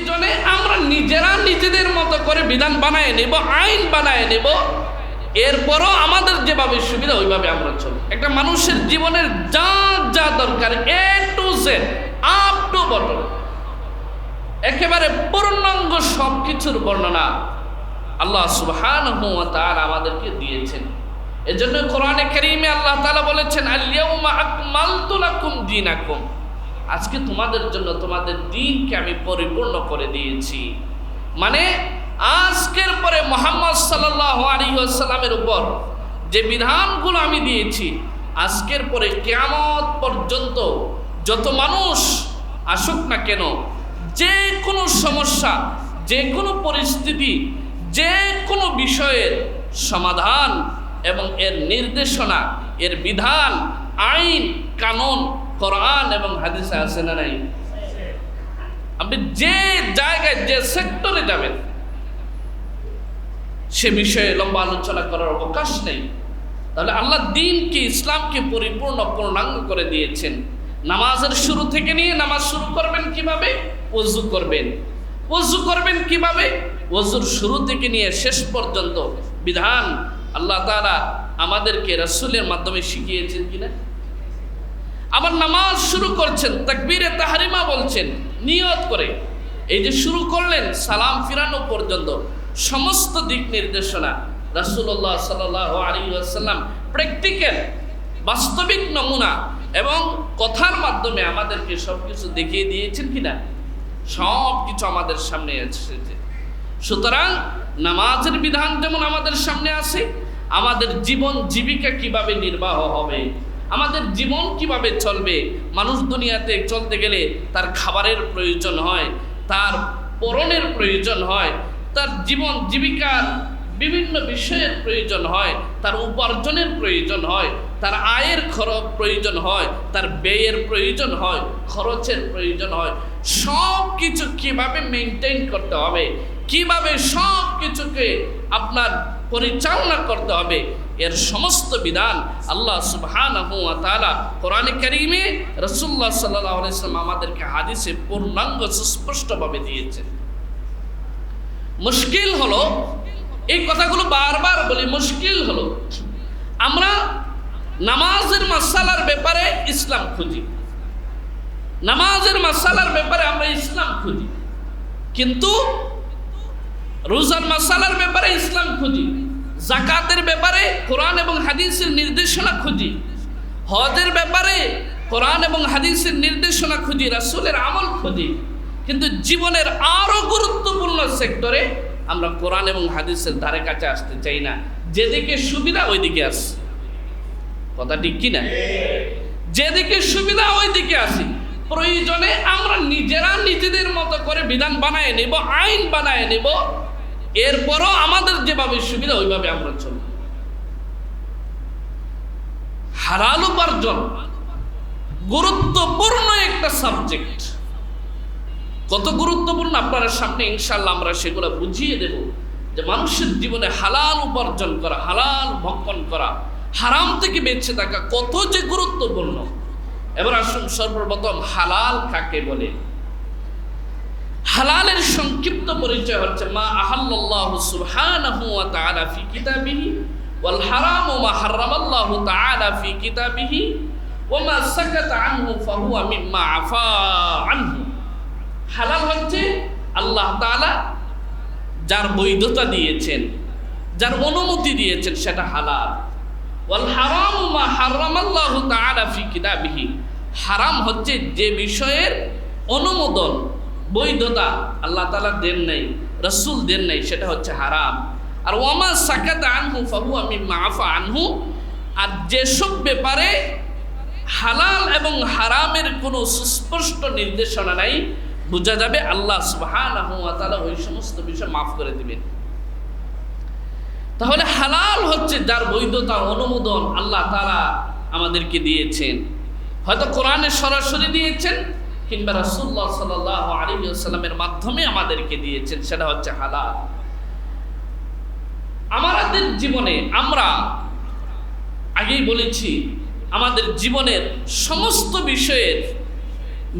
প্রয়োজনে আমরা নিজেরা নিজেদের মতো করে বিধান বানায় নেব, আইন বানায় নেব। এরপরও আমাদের যেভাবে সুবিধা, ওইভাবে আমরা চলব একটা মানুষের জীবনের যা যা দরকার A to Z up to button একেবারে পূর্ণাঙ্গ সব কিছুর বর্ণনা আল্লাহ সুবহান আমাদেরকে দিয়েছেন। এজন্য কোরআনে কারীমে আল্লাহ তাআলা বলেছেন, আল-ইয়াউমা আকমালতু লাকুম দীনাকুম। আজকে তোমাদের জন্য তোমাদের দিনকে আমি পরিপূর্ণ করে দিয়েছি। মানে আজকের পরে মোহাম্মদ সাল্লাল্লাহু আলাইহি ওয়াসাল্লামের উপর যে বিধানগুলো আমি দিয়েছি, আজকের পরে কিয়ামত পর্যন্ত যত মানুষ আসুক না কেন, যে কোনো সমস্যা, যে কোনো পরিস্থিতি, যে কোনো বিষয়ের সমাধান এবং এর নির্দেশনা, এর বিধান, আইন, কানুন কোরআন এবং হাদিসে আছে না নাই? আপনি যে জায়গায়, যে সেক্টরে যাবেন, সে বিষয়ে লম্বা আলোচনা করার অবকাশ নেই। তাহলে আল্লাহ দিনকে, ইসলামকে পরিপূর্ণ পূর্ণাঙ্গ করে দিয়েছেন। নামাজের শুরু থেকে নিয়ে নামাজ শুরু করবেন কীভাবে? ওযু করবেন। ওযু করবেন কীভাবে? ওযুর শুরু থেকে নিয়ে শেষ পর্যন্ত বিধান আল্লাহ তাআলা আমাদেরকে রাসূলের মাধ্যমে শিখিয়েছেন কিনা? আবার নামাজ শুরু করছেন, তাকবীরে তাহারিমা বলছেন, নিয়ত করে। এই যে শুরু করলেন, সালাম ফিরানো পর্যন্ত, সমস্ত দিক নির্দেশনা রাসূলুল্লাহ সাল্লাল্লাহু আলাইহি ওয়াসাল্লাম প্র্যাকটিক্যাল, বাস্তবিক নমুনা এবং কথার মাধ্যমে আমাদেরকে সব কিছু দেখিয়ে দিয়েছেন কিনা সব কিছু আমাদের সামনে এসেছে। সুতরাং নামাজের বিধান যেমন আমাদের সামনে আছে, আমাদের জীবন জীবিকা কীভাবে নির্বাহ হবে আমাদের জীবন কীভাবে চলবে? মানুষ দুনিয়াতে চলতে গেলে তার খাবারের প্রয়োজন হয়, তার পরনের প্রয়োজন হয়, তার জীবন জীবিকার বিভিন্ন বিষয়ের প্রয়োজন হয়, তার উপার্জনের প্রয়োজন হয়, তার আয়ের খরচ প্রয়োজন হয়, তার ব্যয়ের প্রয়োজন হয়, খরচের প্রয়োজন হয়। সব কিছু কীভাবে মেনটেন করতে হবে? কীভাবে সব কিছুকে আপনার পরিচালনা করতে হবে। এর সমস্ত বিধান আল্লাহ তাআলা কোরআনে কারীমে রাসূলুল্লাহ সাল্লাল্লাহু আলাইহি আমাদেরকে হাদিসে পূর্ণাঙ্গ সুস্পষ্টভাবে দিয়েছেন। মুশকিল হলো, এই কথাগুলো বারবার বলি, মুশকিল হলো, আমরা নামাজের মাসালার ব্যাপারে ইসলাম খুঁজি। নামাজের মাসালার ব্যাপারে আমরা ইসলাম খুঁজি। কিন্তু রোজার মাসালার ব্যাপারে ইসলাম খুঁজি, জাকাতের ব্যাপারে কোরআন এবং হাদিসের নির্দেশনা খুঁজি, হজের ব্যাপারে কোরআন এবং হাদিসের নির্দেশনা খুঁজি, রাসূলের আমল খুঁজি। কিন্তু জীবনের আরও গুরুত্বপূর্ণ সেক্টরে আমরা কোরআন এবং হাদিসের ধারে কাছে আসতে চাই না। যেদিকে সুবিধা ওইদিকে আস। কথা ঠিক কি না? যেদিকে সুবিধা ওইদিকে আসি। প্রয়োজনে আমরা নিজেরা নিজেদের মতো করে বিধান বানায় নেব, আইন বানায় নেব এরপরও আমাদের যেভাবে সুবিধা, ওইভাবে আমরা চলব হারাল উপার্জন গুরুত্বপূর্ণ একটা সাবজেক্ট কত গুরুত্বপূর্ণ? আপনারা সামনে ইনশাল্লাহ আমরা সেগুলো বুঝিয়ে দেব যে মানুষের জীবনে হালাল উপার্জন করা, হালাল ভক্ষণ করা, হারাম থেকে বেঁচে থাকা কত যে গুরুত্বপূর্ণ। এবার আসুন সর্বপ্রথম হালাল কাকে বলে? হালালের সংক্ষিপ্ত পরিচয় হচ্ছে মা আহাল্লাল্লাহু সুবহানাহু ওয়া তাআলা ফি কিতাবিহি, ওয়াল হারামু মা হারামাল্লাহু তাআলা ফি কিতাবিহি, ওয়া মা সাকাতা আনহু ফাহুয়া মিম্মা আফা আনহু। হালাল হচ্ছে আল্লাহ তাআলা যার বৈধতা দিয়েছেন, যার অনুমতি দিয়েছেন সেটা হালাল। ওয়াল হারামু মা হারামাল্লাহু তাআলা ফি কিতাবিহি। হারাম হচ্ছে যে বিষয়ের অনুমোদন বৈধতা আল্লাহ তালা দেন নাই, রসুল দেন নাই, সেটা হচ্ছে হারাম। আর ওয়ামা সাকাত আনহু ফাহু আমি মাফা আনহু। আর যেসব ব্যাপারে হালাল এবং হারামের কোনো সুস্পষ্ট নির্দেশনা নাই, বোঝা যাবে আল্লাহ সুবহানাহু ওয়া ওই সমস্ত বিষয় মাফ করে দিবেন। তাহলে হালাল হচ্ছে যার বৈধতা অনুমোদন আল্লাহ তারা আমাদেরকে দিয়েছেন। হয়তো কোরআনে সরাসরি দিয়েছেন কিংবা রাসূলুল্লাহ সাল্লাল্লাহু আলাইহি ওয়াসাল্লামের মাধ্যমে আমাদেরকে দিয়েছেন, সেটা হচ্ছে হালাল। আমাদের জীবনে আমরা আগেই বলেছি, আমাদের জীবনের সমস্ত বিষয়ের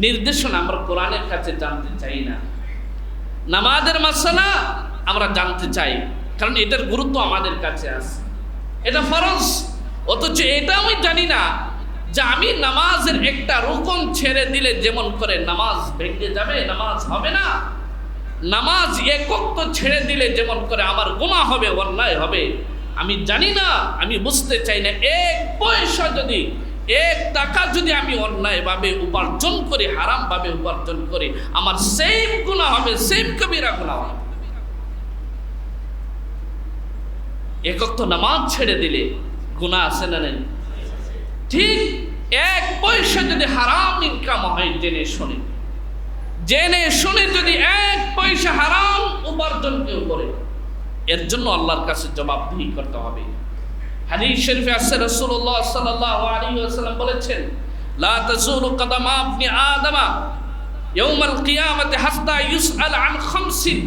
নির্দেশনা আমরা কোরআনের কাছে জানতে চাই না। নামাজের মাসালা আমরা জানতে চাই, কারণ এটার গুরুত্ব আমাদের কাছে আছে। এটা ফরজ, অথচ এটা আমি জানি না যে আমি নামাজের একটা রুকন ছেড়ে দিলে যেমন করে নামাজ ভেঙে যাবে, নামাজ হবে না। নামাজ একক তো ছেড়ে দিলে যেমন করে আমার গুণা হবে, অন্যায় হবে। আমি জানি না, আমি বুঝতে চাই না। এক পয়সা যদি, এক টাকা যদি আমি অন্যায়ভাবে উপার্জন করি, হারামভাবে উপার্জন করি, আমার সেম গুণা হবে সেম কবিরা গুণা হবে। একক তো নামাজ ছেড়ে দিলে গুণা আছে না নেই? ঠিক এক পয়সা যদি হারাম ইনকাম হয়, জেনে শুনে। জেনে শুনে যদি এক পয়সা হারাম উপার্জন কেউ করে, এর জন্য আল্লাহর কাছে জবাবদিহি করতে হবে। হাদিস শরীফে আছে, রাসূলুল্লাহ সাল্লাল্লাহু আলাইহি ওয়াসাল্লাম বলেছেন, লা তাজুলু কদামা ইবনি আদমা ইয়াউমাল কিয়ামতি হাত্তা ইউসআল আন খামসিন।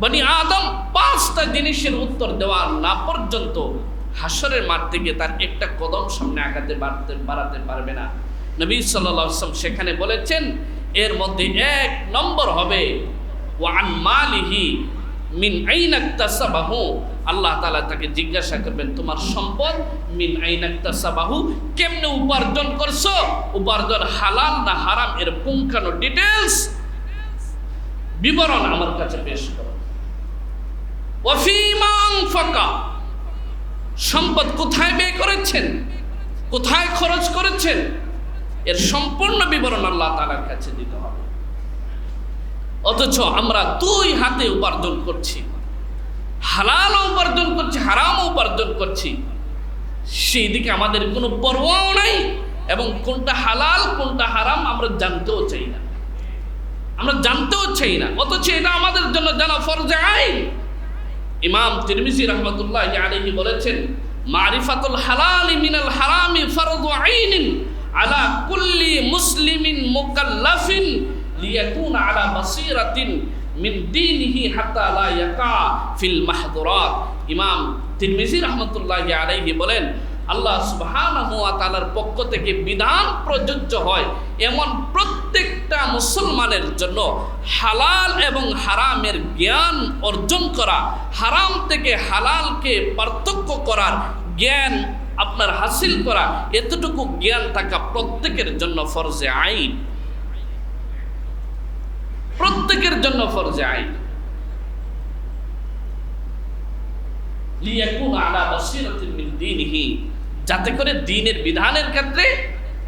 বনি আদম পাঁচটা জিনিসের উত্তর দেওয়া না পর্যন্ত হাসরের মাঠ থেকে তার একটা কদম সামনে আগাতে বাড়তে, বাড়াতে পারবে না। নবী ওয়াসাল্লাম সেখানে বলেছেন, এর মধ্যে এক নম্বর হবে ওয়ান মালিহি মিন আল্লাহ তাআলা তাকে জিজ্ঞাসা করবেন, তোমার সম্পদ মিন আইনাক্তাসাবাহু কেমনে উপার্জন করছ? উপার্জন হালাল না হারাম? এর পুঙ্খানো ডিটেলস বিবরণ আমার কাছে পেশ করো। ওয়াফিমাং ফাকা সম্পদ কোথায় ব্যয় করেছেন? কোথায় খরচ করেছেন? এর সম্পূর্ণ বিবরণ আল্লাহ তালার কাছে দিতে হবে। অথচ আমরা দুই হাতে উপার্জন করছি। হালাল উপার্জন করছি হারাম উপার্জন করছি। সেই দিকে আমাদের কোনো পরোয়াও নাই এবং কোনটা হালাল, কোনটা হারাম আমরা জানতেও চাই না। আমরা জানতেও চাই না। অথচ এটা আমাদের জন্য জানা ফরজে আইন। ইমাম তিরমিজি রহমতুল্লাহ আলহি বলেছেন, মারিফাতুল হালাল মিনাল হারামি ফরদু আইনিন আলা কুল্লি মুসলিমিন মুকাল্লাফিন লিয়াকুন আলা বাসিরাতিন মিন দীনিহি হাত্তা লা ইয়াকা ফিল মাহদুরাত। ইমাম তিরমিজি রহমতুল্লাহ আলাইহি বলেন আল্লাহ তাআলার পক্ষ থেকে বিধান প্রযোজ্য হয় এমন প্রত্যেকটা মুসলমানের জন্য হালাল এবং হারামের জ্ঞান অর্জন করা, হারাম থেকে হালালকে পার্থক্য করার জ্ঞান আপনার হাসিল করা, এতটুকু জ্ঞান থাকা প্রত্যেকের জন্য ফরজে আইন। প্রত্যেকের জন্য ফরজে আইন। লিয়াকুন আলা বাসিরাতিন মিন দীনিহি। যাতে করে দিনের বিধানের ক্ষেত্রে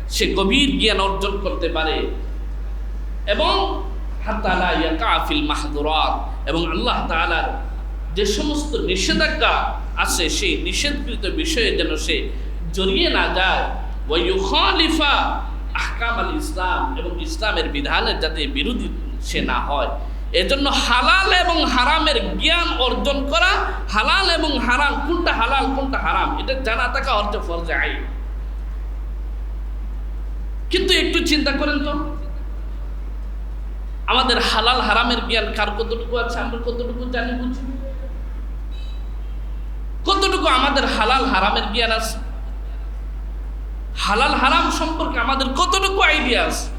সে গভীর জ্ঞান অর্জন করতে পারে। এবং এবং আল্লাহ তাআলার যে সমস্ত নিষেধাজ্ঞা আছে, সেই নিষেধকৃত বিষয়ে যেন সে জড়িয়ে না যায়। আহকাম আল ইসলাম, এবং ইসলামের বিধানের যাতে বিরোধী সে না হয়। এজন্য হালাল এবং হারামের জ্ঞান অর্জন করা হালাল এবং হারাম, কোনটা হালাল, কোনটা হারাম, এটা জানা থাকা অর্থ ফরজে আই কিন্তু একটু চিন্তা করেন তো, আমাদের হালাল হারামের জ্ঞান কার কতটুকু আছে, আমরা কতটুকু জানি বুঝি? কতটুকু আমাদের হালাল হারামের জ্ঞান আছে? হালাল হারাম সম্পর্কে আমাদের কতটুকু আইডিয়া আছে?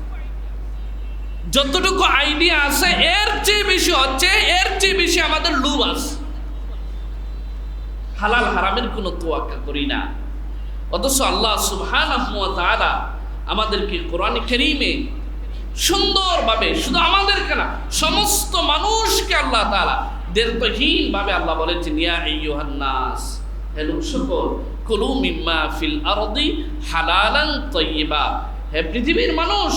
যতটুকু আইডিয়া আছে, এর চেয়ে বেশি হচ্ছে, এর চেয়ে বেশি আমাদের লুব আছে। হালাল হারামের কোনো তোয়াক্কা করি না। অথচ আল্লাহ সুবহানাহু ওয়া তাআলা আমাদেরকে কোরআন কারীমে সুন্দরভাবে, শুধু আমাদেরকে না, সমস্ত মানুষকে আল্লাহ দেরতহীন ভাবে আল্লাহ বলেছেন ইয়া আইয়ুহান নাস, হে লোক সকল, কুলু মিম্মা ফিল আরদি হালালান তাইয়্যিবা হে পৃথিবীর মানুষ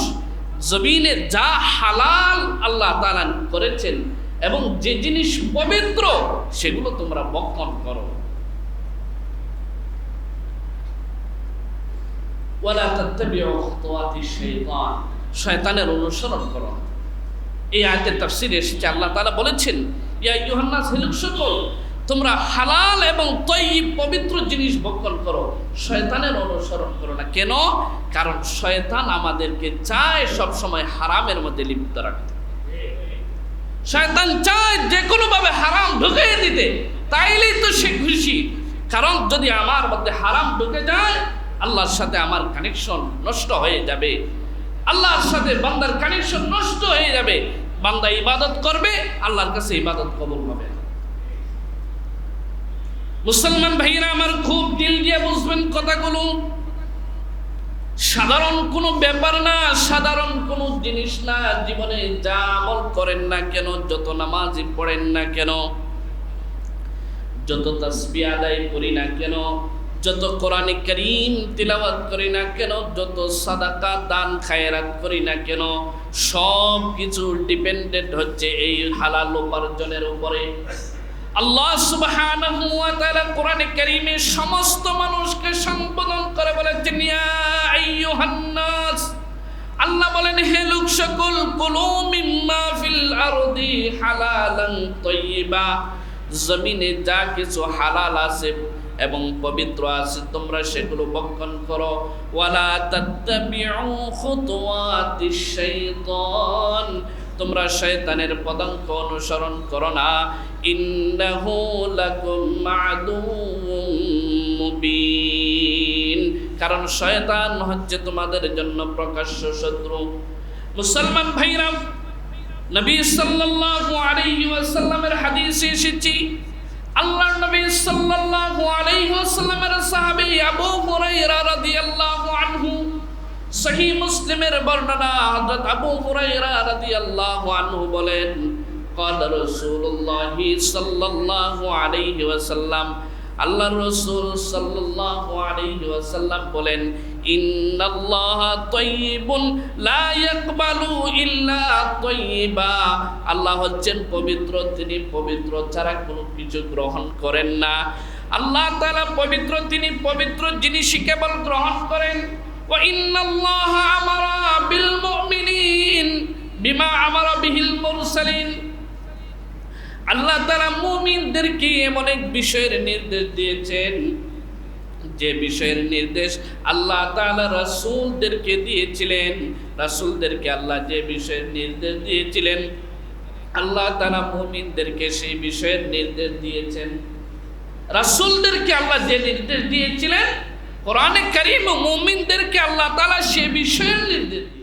জমিনে যা হালাল আল্লাহ তাআলা করেছেন এবং যে জিনিস পবিত্র, সেগুলো তোমরা বক্ষণ করো। শয়তানের অনুসরণ করো। এই আয়াতের তাফসিরে এসেছে, আল্লাহ তাআলা বলেছেন, ইয়া ইউহান্নাস হেলুক সকল তোমরা হালাল এবং তৈব পবিত্র জিনিস ভক্ষণ করো শয়তানের অনুসরণ করো না। কেন? কারণ শয়তান আমাদেরকে চায় সব সময় হারামের মধ্যে লিপ্ত রাখতে। শয়তান চায় যে কোনোভাবে হারাম ঢুকিয়ে দিতে। তাইলেই তো সে খুশি। কারণ যদি আমার মধ্যে হারাম ঢুকে যায়, আল্লাহর সাথে আমার কানেকশন নষ্ট হয়ে যাবে। আল্লাহর সাথে বান্দার কানেকশন নষ্ট হয়ে যাবে। বান্দা ইবাদত করবে, আল্লাহর কাছে ইবাদত কবুল হবে। মুসলমান ভাইয়েরা আমার খুব দিল দিয়ে বুঝবেন কথাগুলো। সাধারণ কোনো ব্যাপার না, সাধারণ কোনো জিনিস না, জীবনে যা আমল করেন না কেন, যত নামাজই পড়েন না কেন, যত তাসবি আদায় করি না কেন, যত কোরআনে করিম তিলাওয়াত করি না কেন, যত সাদাকা দান খায়রাত করি না কেন সব কিছু ডিপেন্ডেন্ট হচ্ছে এই হালাল উপার্জনের উপরে। আল্লাহ সুবহানাহু ওয়া তাআলা কোরআনে কারীমে সমস্ত মানুষকে সম্বোধন করে বলেছেন ইয়া আইয়ুহান নাস আল্লাহ বলেন, হে লোক সকল, কুলু মিম্মা ফিল আরদি হালালান তাইয়্যিবা জমিনে যা কিছু হালাল আছে এবং পবিত্র আছে, তোমরা সেগুলো বক্ষণ করো। ওয়ালা তাত্তাবিউ খুতুওয়াতিশ শাইতান তোমরা শয়তানের পদাঙ্ক অনুসরণ করো না। ইন্নাহু লাকুম মাদুউম মুবিন। কারণ শয়তান হচ্ছে তোমাদের জন্য প্রকাশ্য শত্রু। মুসলমান ভাইরা, নবী সাল্লাল্লাহু আলাইহি ওয়াসাল্লামের হাদিসে এসেছি। আল্লাহর নবী সাল্লাল্লাহু আলাইহি ওয়াসাল্লামের সাহাবী আবু হুরায়রা রাদিয়াল্লাহু আনহু সহি মুসলিমের বর্ণনা হযরত আবু হুরায়রা রাদিয়াল্লাহু আনহু বলেন قال رسول الله صلى الله عليه وسلم আল্লাহ রসুল সাল্লাল্লাহু আলাইহি ওয়াসাল্লাম বলেন ইন্নাল্লাহা তাইয়িবুন লা ইয়াকবালু ইল্লা তাইয়িবা আল্লাহ হচ্ছেন পবিত্র তিনি পবিত্র ছাড়া কোনো কিছু গ্রহণ করেন না আল্লাহ তাআলা পবিত্র তিনি পবিত্র জিনিসই কেবল গ্রহণ করেন ওয়া ইন্নাল্লাহা আমারা বিল মুমিনিন বিমা আমারা বিহিল মুরসালিন আল্লাহ তারা মুমিনদেরকে এমন এক বিষয়ের নির্দেশ দিয়েছেন। যে বিষয়ের নির্দেশ আল্লাহ তাআলা রাসূলদেরকে দিয়েছিলেন। রাসূলদেরকে আল্লাহ যে বিষয়ের নির্দেশ দিয়েছিলেন, আল্লাহ তাআলা মুমিনদেরকে সেই বিষয়ের নির্দেশ দিয়েছেন। রাসূলদেরকে আল্লাহ যে নির্দেশ দিয়েছিলেন, কোরআনে কারীম মুমিনদেরকে আল্লাহ তালা সে বিষয়ের নির্দেশ দিয়েছেন।